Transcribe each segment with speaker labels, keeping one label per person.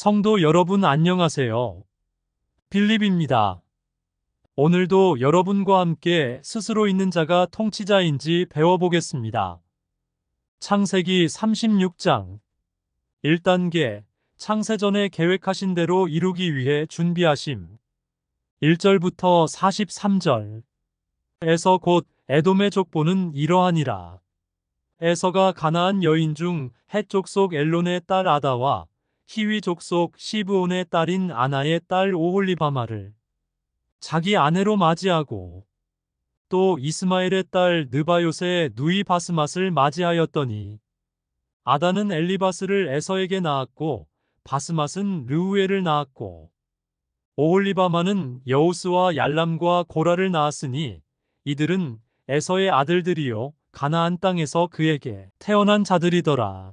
Speaker 1: 성도 여러분 안녕하세요. 빌립입니다. 오늘도 여러분과 함께 스스로 있는 자가 통치자인지 배워보겠습니다. 창세기 36장 1단계 창세전에 계획하신 대로 이루기 위해 준비하심 1절부터 43절 에서 곧 에돔의 족보는 이러하니라. 에서가 가나안 여인 중 해족 속 엘론의 딸 아다와 히위 족 속 시브온의 딸인 아나의 딸 오홀리바마를 자기 아내로 맞이하고 또 이스마엘의 딸 느바요세의 누이 바스맛을 맞이하였더니 아다는 엘리바스를 에서에게 낳았고 바스맛은 르우엘을 낳았고 오홀리바마는 여우스와 얄람과 고라를 낳았으니 이들은 에서의 아들들이요 가나안 땅에서 그에게 태어난 자들이더라.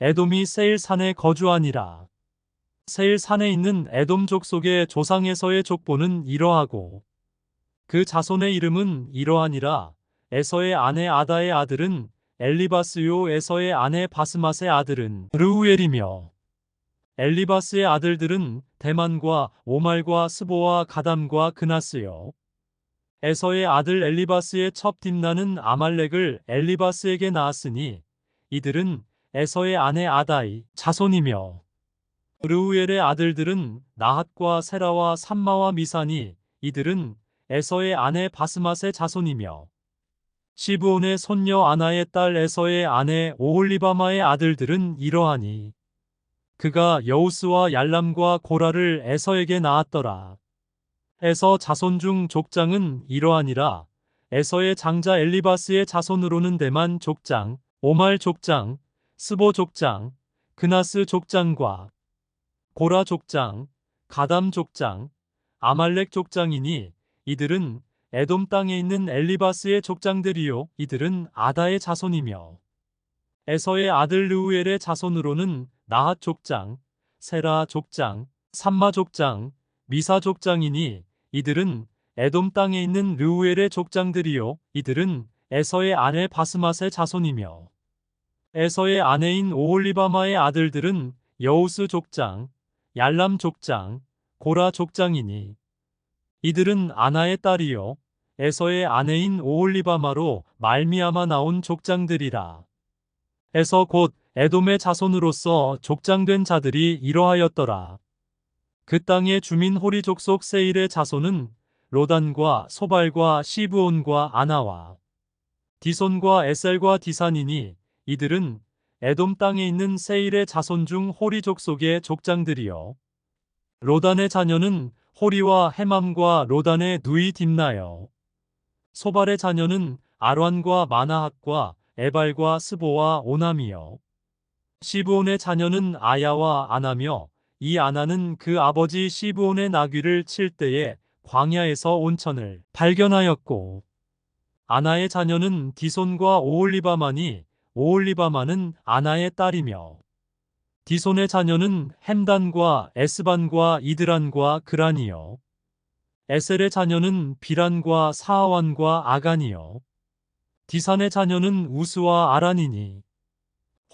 Speaker 1: 에돔이 세일 산에 거주하니라. 세일 산에 있는 에돔 족 속의 조상에서의 족보는 이러하고 그 자손의 이름은 이러하니라. 에서의 아내 아다의 아들은 엘리바스요 에서의 아내 바스맛의 아들은 르우엘이며 엘리바스의 아들들은 대만과 오말과 스보와 가담과 그나스요. 에서의 아들 엘리바스의 첩 딥나는 아말렉을 엘리바스에게 낳았으니 이들은 에서의 아내 아다이 자손이며 르우엘의 아들들은 나핫과 세라와 삼마와 미사니 이들은 에서의 아내 바스맛의 자손이며 시브온의 손녀 아나의 딸 에서의 아내 오홀리바마의 아들들은 이러하니 그가 여우스와 얄람과 고라를 에서에게 낳았더라. 에서 자손 중 족장은 이러하니라. 에서의 장자 엘리바스의 자손으로는 대만 족장, 오말 족장, 스보 족장, 그나스 족장과 고라 족장, 가담 족장, 아말렉 족장이니 이들은 에돔 땅에 있는 엘리바스의 족장들이요 이들은 아다의 자손이며 에서의 아들 르우엘의 자손으로는 나핫 족장, 세라 족장, 삼마 족장, 미사 족장이니 이들은 에돔 땅에 있는 르우엘의 족장들이요 이들은 에서의 아내 바스맛의 자손이며 에서의 아내인 오홀리바마의 아들들은 여우스 족장, 얄람 족장, 고라 족장이니 이들은 아나의 딸이요 에서의 아내인 오홀리바마로 말미암아 나온 족장들이라. 에서 곧 에돔의 자손으로서 족장된 자들이 이러하였더라. 그 땅의 주민 호리 족 속 세일의 자손은 로단과 소발과 시브온과 아나와 디손과 에셀과 디산이니 이들은 에돔 땅에 있는 세일의 자손 중 호리 족 속의 족장들이요. 로단의 자녀는 호리와 해맘과 로단의 누이 딥나여. 소발의 자녀는 아란과 마나핫과 에발과 스보와 오남이요. 시브온의 자녀는 아야와 아나며 이 아나는 그 아버지 시브온의 나귀를 칠 때에 광야에서 온천을 발견하였고 아나의 자녀는 디손과 오올리바마니 오올리바마는 아나의 딸이며 디손의 자녀는 햄단과 에스반과 이드란과 그란이요 에셀의 자녀는 비란과 사아완과 아간이요 디산의 자녀는 우스와 아란이니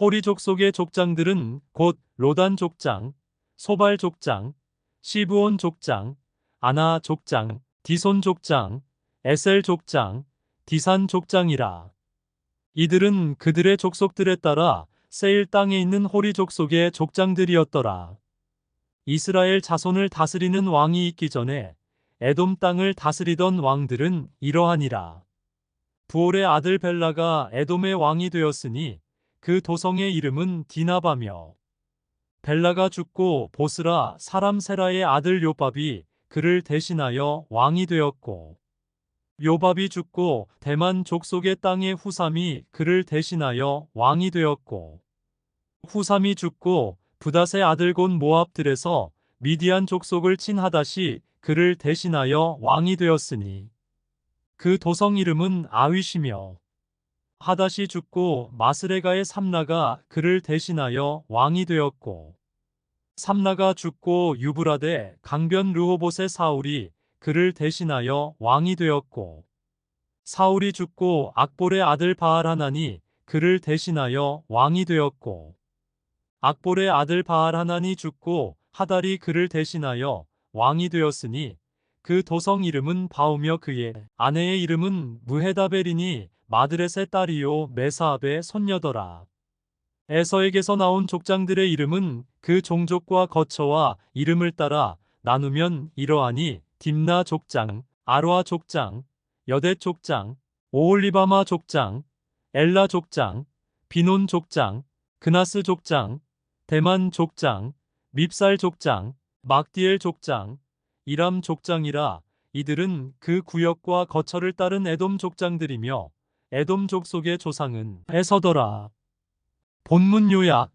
Speaker 1: 호리 족 속의 족장들은 곧 로단 족장, 소발 족장, 시브온 족장, 아나 족장, 디손 족장, 에셀 족장, 디산 족장이라. 이들은 그들의 족속들에 따라 세일 땅에 있는 호리 족속의 족장들이었더라. 이스라엘 자손을 다스리는 왕이 있기 전에 에돔 땅을 다스리던 왕들은 이러하니라. 부올의 아들 벨라가 에돔의 왕이 되었으니 그 도성의 이름은 디나바며 벨라가 죽고 보스라 사람 세라의 아들 요밥이 그를 대신하여 왕이 되었고 요밥이 죽고 대만 족속의 땅의 후삼이 그를 대신하여 왕이 되었고 후삼이 죽고 부닷의 아들 곧 모압들에서 미디안 족속을 친 하닷이 그를 대신하여 왕이 되었으니 그 도성 이름은 아윗이며 하닷이 죽고 마스레가의 삼나가 그를 대신하여 왕이 되었고 삼나가 죽고 유브라데 강변 르호봇의 사울이 그를 대신하여 왕이 되었고 사울이 죽고 악볼의 아들 바알하나니 그를 대신하여 왕이 되었고 악볼의 아들 바알하나니 죽고 하달이 그를 대신하여 왕이 되었으니 그 도성 이름은 바우며 그의 아내의 이름은 무헤다벨이니 마드렛의 딸이요 메사압의 손녀더라. 에서에게서 나온 족장들의 이름은 그 종족과 거처와 이름을 따라 나누면 이러하니 딥나 족장, 아로아 족장, 여대 족장, 오올리바마 족장, 엘라 족장, 비논 족장, 그나스 족장, 대만 족장, 밉살 족장, 막디엘 족장, 이람 족장이라 이들은 그 구역과 거처를 따른 에돔 족장들이며 에돔 족속의 조상은 에서더라. 본문 요약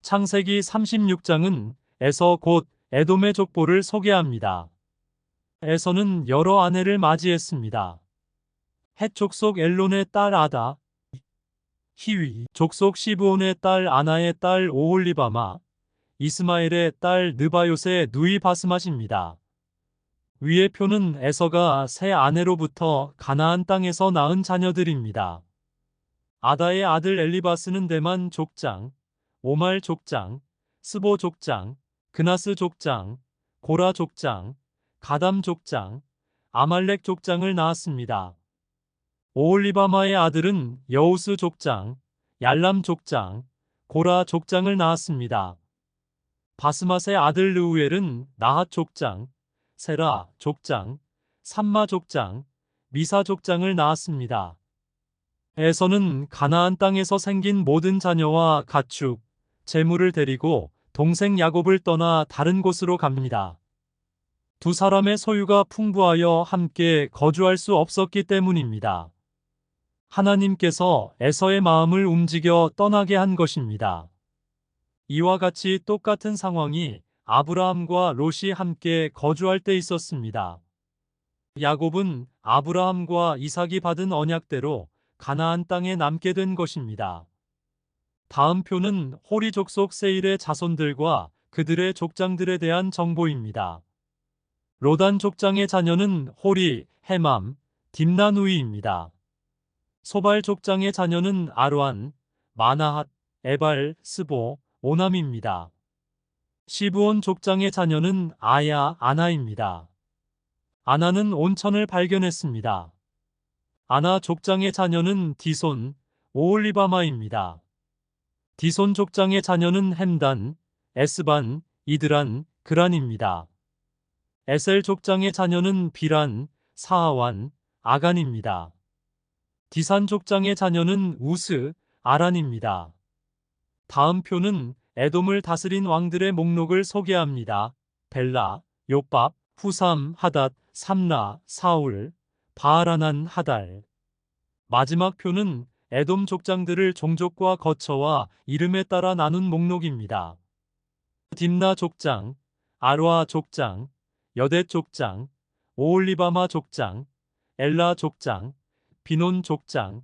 Speaker 1: 창세기 36장은 에서 곧 에돔의 족보를 소개합니다. 에서는 여러 아내를 맞이했습니다. 헷 족속 엘론의 딸 아다, 히위 족속 시브온의 딸 아나의 딸 오홀리바마, 이스마엘의 딸 느바요의 누이 바스맛입니다. 위의 표는 에서가 새 아내로부터 가나안 땅에서 낳은 자녀들입니다. 아다의 아들 엘리바스는 대만 족장, 오말 족장, 스보 족장, 그나스 족장, 고라 족장, 가담 족장, 아말렉 족장을 낳았습니다. 오올리바마의 아들은 여우스 족장, 얄람 족장, 고라 족장을 낳았습니다. 바스맛의 아들 르우엘은 나핫 족장, 세라 족장, 삼마 족장, 미사 족장을 낳았습니다. 에서는 가나안 땅에서 생긴 모든 자녀와 가축, 재물을 데리고 동생 야곱을 떠나 다른 곳으로 갑니다. 두 사람의 소유가 풍부하여 함께 거주할 수 없었기 때문입니다. 하나님께서 에서의 마음을 움직여 떠나게 한 것입니다. 이와 같이 똑같은 상황이 아브라함과 롯이 함께 거주할 때 있었습니다. 야곱은 아브라함과 이삭이 받은 언약대로 가나안 땅에 남게 된 것입니다. 다음 표는 호리 족속 세일의 자손들과 그들의 족장들에 대한 정보입니다. 로단 족장의 자녀는 호리, 해맘, 딥나누이입니다. 소발 족장의 자녀는 아르안, 마나핫, 에발, 스보, 오남입니다. 시브온 족장의 자녀는 아야, 아나입니다. 아나는 온천을 발견했습니다. 아나 족장의 자녀는 디손, 오올리바마입니다. 디손 족장의 자녀는 햄단, 에스반, 이드란, 그란입니다. 에셀 족장의 자녀는 비란, 사하완, 아간입니다. 디산 족장의 자녀는 우스, 아란입니다. 다음 표는 에돔을 다스린 왕들의 목록을 소개합니다. 벨라, 요밥, 후삼, 하닷, 삼라, 사울, 바하라난, 하달. 마지막 표는 에돔 족장들을 종족과 거처와 이름에 따라 나눈 목록입니다. 딥나 족장, 아로아 족장, 여대 족장, 오올리바마 족장, 엘라 족장, 비논 족장,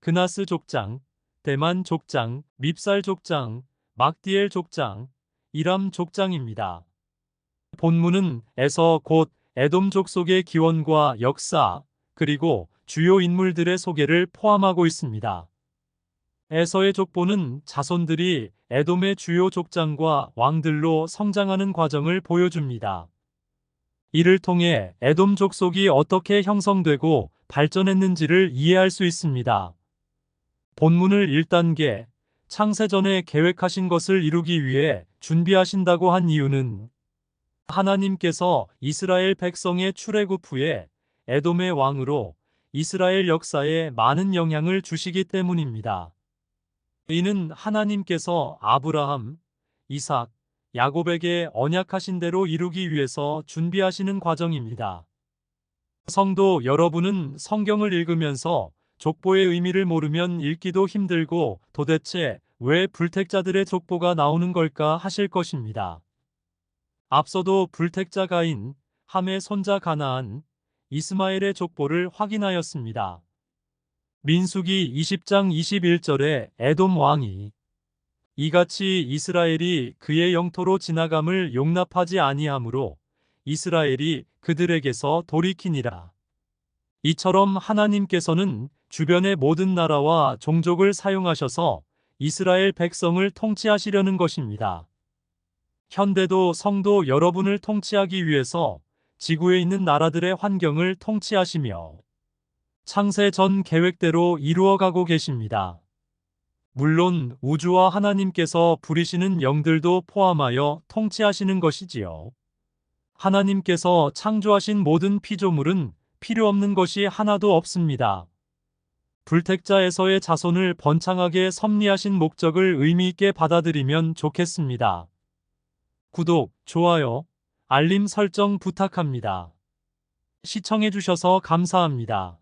Speaker 1: 그나스 족장, 대만 족장, 밉살 족장, 막디엘 족장, 이람 족장입니다. 본문은 에서 곧 에돔 족 속의 기원과 역사, 그리고 주요 인물들의 소개를 포함하고 있습니다. 에서의 족보는 자손들이 에돔의 주요 족장과 왕들로 성장하는 과정을 보여줍니다. 이를 통해 에돔 족 속이 어떻게 형성되고 발전했는지를 이해할 수 있습니다. 본문을 1단계 창세전에 계획하신 것을 이루기 위해 준비하신다고 한 이유는 하나님께서 이스라엘 백성의 출애굽 후에 에돔의 왕으로 이스라엘 역사에 많은 영향을 주시기 때문입니다. 이는 하나님께서 아브라함, 이삭, 야곱에게 언약하신 대로 이루기 위해서 준비하시는 과정입니다. 성도 여러분은 성경을 읽으면서 족보의 의미를 모르면 읽기도 힘들고 도대체 왜 불택자들의 족보가 나오는 걸까 하실 것입니다. 앞서도 불택자 가인 함의 손자 가나안, 이스마엘의 족보를 확인하였습니다. 민수기 20장 21절에 에돔 왕이 이같이 이스라엘이 그의 영토로 지나감을 용납하지 아니하므로 이스라엘이 그들에게서 돌이키니라. 이처럼 하나님께서는 주변의 모든 나라와 종족을 사용하셔서 이스라엘 백성을 통치하시려는 것입니다. 현대도 성도 여러분을 통치하기 위해서 지구에 있는 나라들의 환경을 통치하시며 창세 전 계획대로 이루어가고 계십니다. 물론 우주와 하나님께서 부리시는 영들도 포함하여 통치하시는 것이지요. 하나님께서 창조하신 모든 피조물은 필요 없는 것이 하나도 없습니다. 불택자에서의 자손을 번창하게 섭리하신 목적을 의미있게 받아들이면 좋겠습니다. 구독, 좋아요, 알림 설정 부탁합니다. 시청해주셔서 감사합니다.